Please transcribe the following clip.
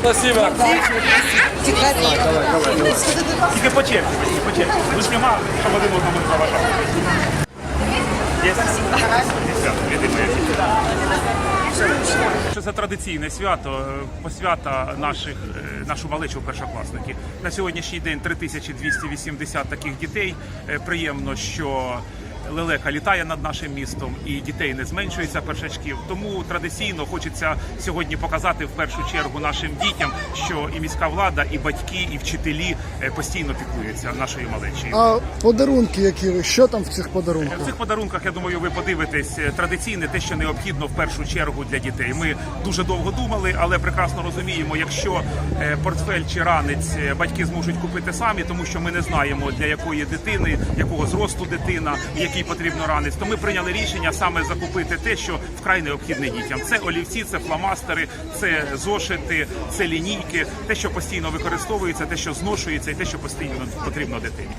Спасибо. Тільки по черзі, по черзі. Ви знімали, щоб один одному не заважав. Є? Це традиційне свято, е, посвята наших, е, нашу малечу першокласники. На сьогоднішній день 3280 таких дітей. Е, Приємно, що лелека літає над нашим містом і дітей не зменшується першачків. Тому традиційно хочеться сьогодні показати в першу чергу нашим дітям, що і міська влада, і батьки, і вчителі е, постійно піклуються нашою малечею. А подарунки, які? Що там в цих подарунках? В цих подарунках, я думаю, ви подивитесь е, традиційне те, що необхідно в першу чергу для дітей. Ми дуже довго думали, але прекрасно розуміємо, якщо е, портфель чи ранець батьки зможуть купити самі, тому що ми не знаємо для якої дитини, якого зросту дитина, який потрібно ранець, то ми прийняли рішення саме закупити те, що вкрай необхідне дітям. Це олівці, це фломастери, це зошити, це лінійки, те, що постійно використовується, те, що зношується, і те, що постійно потрібно дитині.